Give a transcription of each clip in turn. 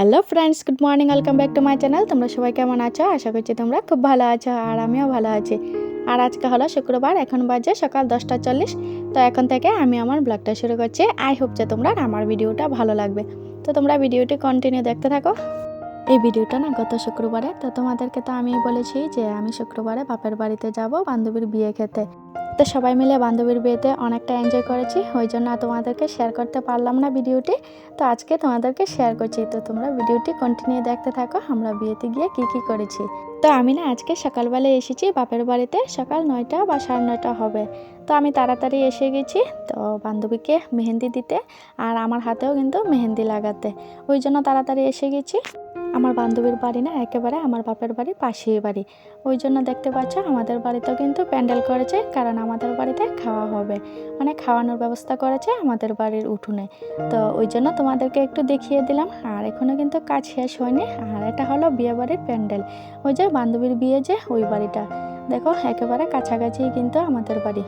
Hello friends good morning welcome back to my channel তোমরা সবাই কেমন আছো? আশা করছি তোমরা খুব ভালো আছো আর আমিও ভালো আছি। আর আজকে হলো শুক্রবার, এখন বাজে সকাল দশটা চল্লিশ। তো এখন থেকে আমি আমার ব্লগটা শুরু করছি। আই হোপ যে তোমরা আমার ভিডিওটা ভালো লাগবে। তো তোমরা ভিডিওটি কন্টিনিউ দেখতে থাকো। এই ভিডিওটা না গত শুক্রবারে। তো তোমাদেরকে তো আমি বলেছি যে আমি শুক্রবারে বাপের বাড়িতে যাব বান্ধবীর বিয়ে খেতে। তো সবাই মিলে বান্ধবীর বিয়েতে অনেকটা এনজয় করেছি, ওই জন্য তোমাদেরকে শেয়ার করতে পারলাম না ভিডিওটি। তো আজকে তোমাদেরকে শেয়ার করছি, তো তোমরা ভিডিওটি কন্টিনিউ দেখতে থাকো, আমরা বিয়েতে গিয়ে কি কি করেছি। তো আমি না আজকে সকালবেলায় এসেছি, বাপের বাড়িতে সকাল নয়টা বা সাড়ে নয়টা হবে। তো আমি তাড়াতাড়ি এসে গেছি, তো বান্ধবীকে মেহেন্দি দিতে আর আমার হাতেও কিন্তু মেহেন্দি লাগাতে। ওই জন্য তাড়াতাড়ি এসে গেছি। আমার বান্ধবীর বাড়ি না, একেবারে আমার বাপের বাড়ি, পাশেই বাড়ি। ওই জন্য দেখতে পাচ্ছ, আমাদের বাড়িতেও কিন্তু প্যান্ডেল করেছে, কারণ আমাদের বাড়িতে খাওয়া হবে। মানে খাওয়ানোর ব্যবস্থা করেছে আমাদের বাড়ির উঠোনে। তো ওই জন্য তোমাদেরকে একটু দেখিয়ে দিলাম, আর এখনও কিন্তু কাজ শেষ হয়নি, আর এটা হলো বিয়ে বাড়ির প্যান্ডেল। ওই যে বান্ধবীর বিয়ে যে, ওই বাড়িটা। দেখো, একেবারে কাছাকাছি কিন্তু আমাদের বাড়ি।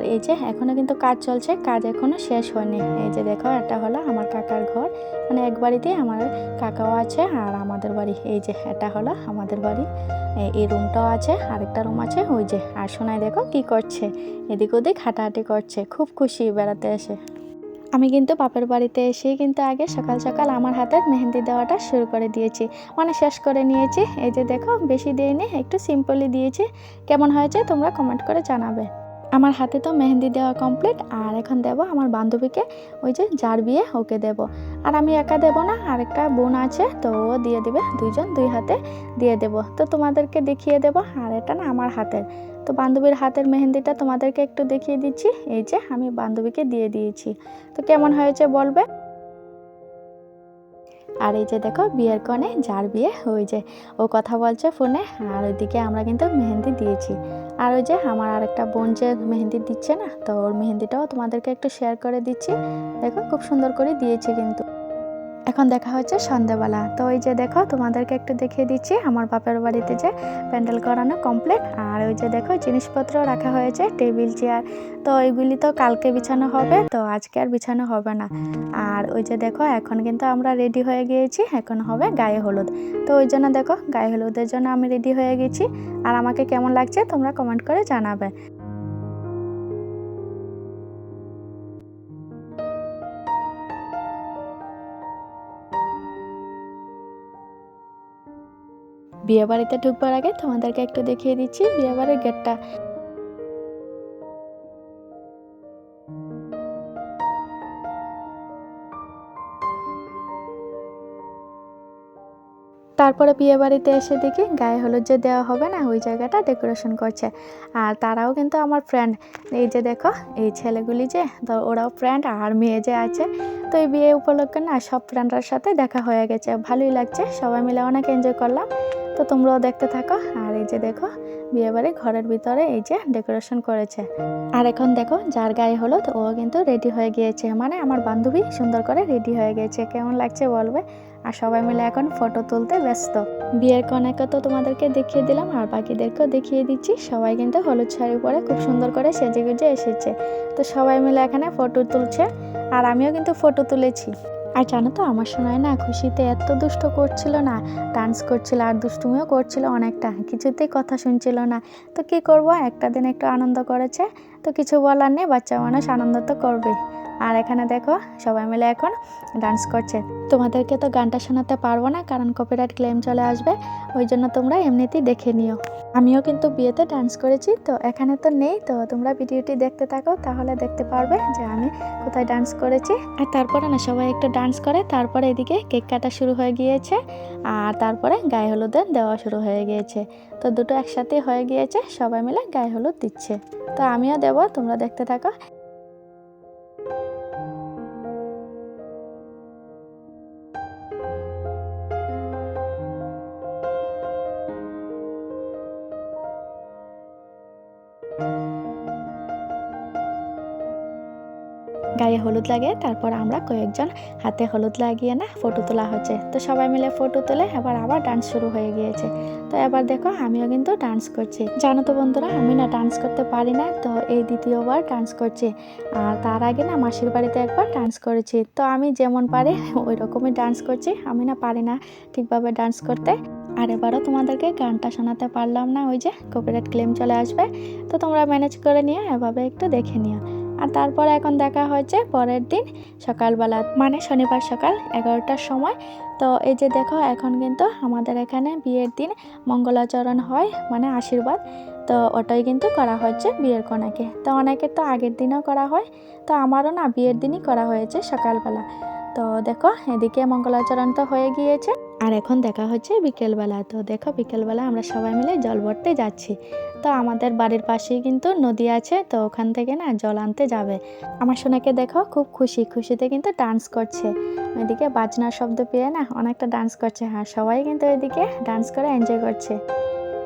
আর এই যে এখনও কিন্তু কাজ চলছে, কাজ এখনও শেষ হয়নি। এই যে দেখো এটা হলো আমার কাকার ঘর মানে এক বাড়িতেই আমার কাকাও আছে আর আমাদের বাড়ি। এই যে এটা হলো আমাদের বাড়ি এই রুমটাও আছে, আরেকটা রুম আছে, ওই যে। আর শোনাই দেখো কি করছে, এদিক ওদিক হাঁটাহাঁটি করছে, খুব খুশি বেড়াতে এসে। আমি কিন্তু বাপের বাড়িতে এসেই কিন্তু আগে সকাল সকাল আমার হাতে মেহেন্দি দেওয়াটা শুরু করে দিয়েছি মানে শেষ করে নিয়েছি। এই যে দেখো, বেশি দিইনি একটু সিম্পলি দিয়েছি। কেমন হয়েছে তোমরা কমেন্ট করে জানাবে। আমার হাতে তো মেহেন্দি দেওয়া কমপ্লিট আর এখন দেব আমার বান্ধবীকে, ওই যে যার বিয়ে ওকে দেব। আর আমি একা দেব না আর একটা বোন আছে, তো ও দিয়ে দিবে, দুইজন, দুই হাতে দিয়ে দেব। তো তোমাদেরকে দেখিয়ে দেব, আর এটা না আমার হাতের। তো বান্ধবীর হাতের মেহেন্দিটা তোমাদেরকে একটু দেখিয়ে দিচ্ছি, এই যে আমি বান্ধবীকে দিয়ে দিয়েছি। তো কেমন হয়েছে বলবে? আর এই যে দেখো বিয়ের কনে যার বিয়ে হয়ে যায়। ও কথা বলছে ফোনে, আর ওইদিকে আমরা কিন্তু মেহেন্দি দিয়েছি। আর ওই যে আমার আর একটা বোন যে মেহেন্দি দিচ্ছে না, তো ওর মেহেন্দিটাও তোমাদেরকে একটু শেয়ার করে দিচ্ছি। দেখো খুব সুন্দর করে দিয়েছে কিন্তু। এখন দেখা হচ্ছে সন্ধেবেলা তো ওই যে দেখো, তোমাদেরকে একটু দেখিয়ে দিচ্ছি, আমার বাপের বাড়িতে যে প্যান্ডেল করানো কমপ্লিট আর ওই যে দেখো, জিনিসপত্র রাখা হয়েছে, টেবিল, চেয়ার। তো ওইগুলি তো কালকে বিছানো হবে, তো আজকে আর বিছানো হবে না। আর ওই যে দেখো, এখন কিন্তু আমরা রেডি হয়ে গিয়েছি, এখন হবে গায়ে হলুদ। তো ওই জন্য দেখো, গায়ে হলুদের জন্য আমি রেডি হয়ে গেছি। আর আমাকে কেমন লাগছে তোমরা কমেন্ট করে জানাবে। বিয়ে বাড়িতে ঢুকবার আগে তোমাদেরকে একটু দেখিয়ে দিচ্ছি বিয়ে বাড়ির গেটটা। তারপরে বিয়ে বাড়িতে এসে দেখি গায়ে হলুদ যে দেওয়া হবে না, ওই জায়গাটা ডেকোরেশন করছে। আর তারাও কিন্তু আমার ফ্রেন্ড এই যে দেখো, এই ছেলেগুলি যে, তো ওরাও ফ্রেন্ড আর মেয়ে যে আছে, তো এই বিয়ে উপলক্ষে না সব ফ্রেন্ডরার সাথে দেখা হয়ে গেছে। ভালোই লাগছে, সবাই মিলে অনেক এনজয় করলাম। তো তোমরাও দেখতে থাকো। আর এই যে দেখো, বিয়েবাড়ি ঘরের ভিতরে এই যে ডেকোরেশন করেছে। আর এখন দেখো, যার গায়ে হলুদ, ও কিন্তু রেডি হয়ে গিয়েছে। মানে আমার বান্ধবী সুন্দর করে রেডি হয়ে গিয়েছে। কেমন লাগছে বলবে? আর সবাই মিলে এখন ফটো তুলতে ব্যস্ত। বিয়ের কনেকে তো তোমাদেরকে দেখিয়ে দিলাম, আর বাকিদেরকেও দেখিয়ে দিচ্ছি। সবাই কিন্তু হলুদ শাড়ি পরে খুব সুন্দর করে সেজে গুজে এসেছে। তো সবাই মিলে এখানে ফটো তুলছে। আর আমিও কিন্তু ফটো তুলেছি। আর জানো তো, আমার সময় না খুশিতে এত দুষ্ট করছিল না ডান্স করছিল আর দুষ্টুমিও করছিল অনেকটা, কিছুতেই কথা শুনছিল না। তো কি করব, একটা দিন একটু আনন্দ করেছে, তো কিছু বলার নেই, বাচ্চা মানুষ আনন্দ তো করবে আর এখানে দেখো সবাই মিলে এখন ডান্স করছে। তোমাদেরকে তো গানটা শোনাতে পারব না, কারণ কপিরাইট ক্লেম চলে আসবে, ওই জন্য তোমরা এমনিতেই দেখে নিও। আমিও কিন্তু বিয়েতে ডান্স করেছি, তো এখানে তো নেই, তো তোমরা ভিডিওটি দেখতে থাকো, তাহলে দেখতে পারবে যে আমি কোথায় ডান্স করেছি। আর তারপরে না, সবাই একটু ডান্স করে, তারপরে এদিকে কেক কাটা শুরু হয়ে গিয়েছে, আর তারপরে গায়ে হলুদের দেওয়া শুরু হয়ে গিয়েছে। তো দুটো একসাথে হয়ে গিয়েছে, সবাই মিলে গায়ে হলুদ দিচ্ছে। তো আমিও দেবো, তোমরা দেখতে থাকো। গায়ে হলুদ লাগে, তারপর আমরা কয়েকজন হাতে হলুদ লাগিয়ে না ফটো তোলা হচ্ছে। তো সবাই মিলে ফটো তুলে এবার আবার ডান্স শুরু হয়ে গিয়েছে। তো এবার দেখো আমিও কিন্তু ডান্স করছি। জানো তো বন্ধুরা, আমি না ডান্স করতে পারি না, তো এই দ্বিতীয়বার ডান্স করছি। আর তার আগে না মাসির বাড়িতে একবার ডান্স করেছি। তো আমি যেমন পারি ওই রকমই ডান্স করছি, আমি না পারি না ঠিকভাবে ডান্স করতে। আর এবারও তোমাদেরকে গানটা শোনাতে পারলাম না, ওই যে কপিরাইট ক্লেম চলে আসবে। তো তোমরা ম্যানেজ করে নিও, এভাবে একটু দেখে নিও। আর তারপর এখন দেখা হয়েছে পরের দিন সকালবেলা মানে শনিবার সকাল এগারোটার সময়। তো এই যে দেখো, এখন কিন্তু আমাদের এখানে বিয়ের দিন মঙ্গলাচরণ হয় মানে আশীর্বাদ। তো ওটাই কিন্তু করা হচ্ছে বিয়ের কনাকে তো অনেকে তো আগের দিনও করা হয়, তো আমারও না বিয়ের দিনই করা হয়েছে সকালবেলা। তো দেখো, এদিকে মঙ্গলাচরণ তো হয়ে গিয়েছে। আর এখন দেখা হচ্ছে বিকেলবেলা। তো দেখো বিকেলবেলা আমরা সবাই মিলে জল ভরতে যাচ্ছি। তো আমাদের বাড়ির পাশেই কিন্তু নদী আছে, তো ওখান থেকে না জল আনতে যাবে। আমার সোনাকে দেখো খুব খুশি, খুশিতে কিন্তু ডান্স করছে। ওইদিকে বাজনার শব্দ পেয়ে না অনেকটা ডান্স করছে। হ্যাঁ সবাই কিন্তু ওইদিকে ডান্স করে এনজয় করছে।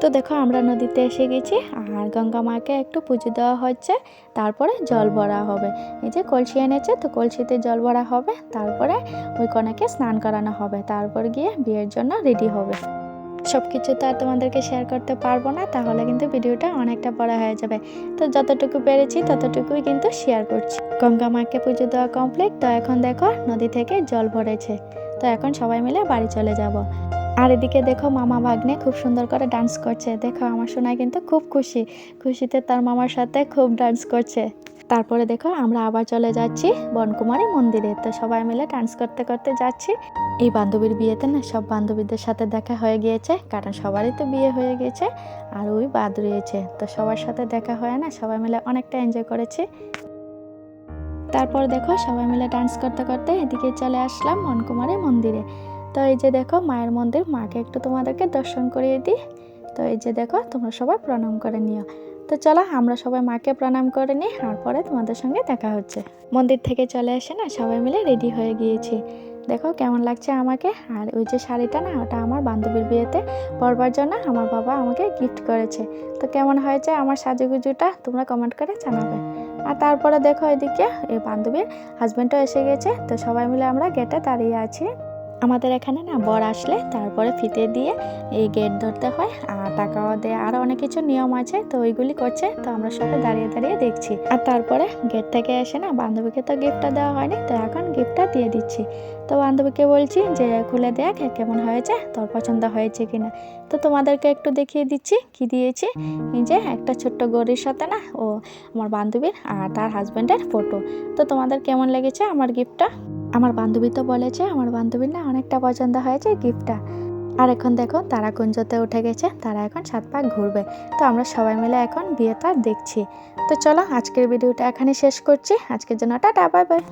তো দেখো আমরা নদীতে এসে গেছি, আর গঙ্গা মাকে একটু পুজো দেওয়া হচ্ছে, তারপরে জল ভরা হবে। এই যে কলসি এনেছে তো কলসিতে জল ভরা হবে, তারপরে ওই কনেকে স্নান করানো হবে, তারপর গিয়ে বিয়ের জন্য রেডি হবে। সব কিছু তো আর তোমাদেরকে শেয়ার করতে পারব না, তাহলে কিন্তু ভিডিওটা অনেকটা বড় হয়ে যাবে। তো যতটুকু পেরেছি ততটুকুই কিন্তু শেয়ার করছি। গঙ্গা মাকে পুজো দেওয়া কমপ্লিট তো এখন দেখো নদী থেকে জল ভরেছে। তো এখন সবাই মিলে বাড়ি চলে যাব। আর এদিকে দেখো মামা ভাগ্নে খুব সুন্দর করে ডান্স করছে। দেখো আমার সোনাই কিন্তু খুব খুশি। খুশিতে তার মামার সাথে খুব ডান্স করছে। তারপরে দেখো আমরা আবার চলে যাচ্ছি বনকুমারী মন্দিরে। তো সবাই মিলে ডান্স করতে করতে যাচ্ছি। এই বান্ধবীর বিয়েতে না সব বান্ধবীদের সাথে দেখা হয়ে গিয়েছে, কারণ সবারই তো বিয়ে হয়ে গিয়েছে, আর ওই বাদ রয়েছে। তো সবার সাথে দেখা হয় না, সবাই মিলে অনেকটা এনজয় করেছি। তারপর দেখো সবাই মিলে ডান্স করতে করতে এদিকে চলে আসলাম বনকুমারী মন্দিরে। তো এই যে দেখো মায়ের মন্দির, মাকে একটু তোমাদেরকে দর্শন করিয়ে দিই। তো এই যে দেখো, তোমরা সবাই প্রণাম করে নিও। তো চলো, আমরা সবাই মাকে প্রণাম করে নিই, আর পরে তোমাদের সঙ্গে দেখা হচ্ছে। মন্দির থেকে চলে এসে না, সবাই মিলে রেডি হয়ে গিয়েছি। দেখো কেমন লাগছে আমাকে, আর ওই যে শাড়িটা না, ওটা আমার বান্ধবীর বিয়েতে পরবার জন্য আমার বাবা আমাকে গিফট করেছে। তো কেমন হয়েছে আমার সাজুগুজুটা, তোমরা কমেন্ট করে জানাবে। আর তারপরে দেখো এদিকে এই বান্ধবীর হাজব্যান্ডও এসে গেছে, তো সবাই মিলে আমরা গেটে দাঁড়িয়ে আছি। আমাদের এখানে না বর আসলে তারপরে ফিতে দিয়ে এই গেট ধরতে হয়, আর টাকাও দেয় আরও অনেক কিছু নিয়ম আছে, তো ওইগুলি করছে, তো আমরা সবাই দাঁড়িয়ে দাঁড়িয়ে দেখছি। আর তারপরে গেট থেকে এসে না বান্ধবীকে তো গিফটটা দেওয়া হয়নি, তো এখন গিফটটা দিয়ে দিচ্ছি। তো বান্ধবীকে বলছি যে, খুলে দেখ, কেমন হয়েছে, তোর পছন্দ হয়েছে কিনা? তো তোমাদেরকে একটু দেখিয়ে দিচ্ছি, কি দিয়েছি? যে একটা ছোট্ট গরির সাথে না, ও আমার বান্ধবীর আর তার হাজব্যান্ডের ফটো তো তোমাদের কেমন লেগেছে আমার গিফটটা আমার বান্ধবী তো বলেছে, আমার বান্ধবীর না অনেকটা পছন্দ হয়েছে গিফটটা। আর এখন দেখো তারা কুঞ্জতে উঠে গেছে, তারা এখন সাত পাক ঘুরবে। তো আমরা সবাই মিলে এখন বিয়েটা দেখছি। তো চলো, আজকের ভিডিওটা এখানে শেষ করছি। আজকের জন্য টাটা, বাই বাই।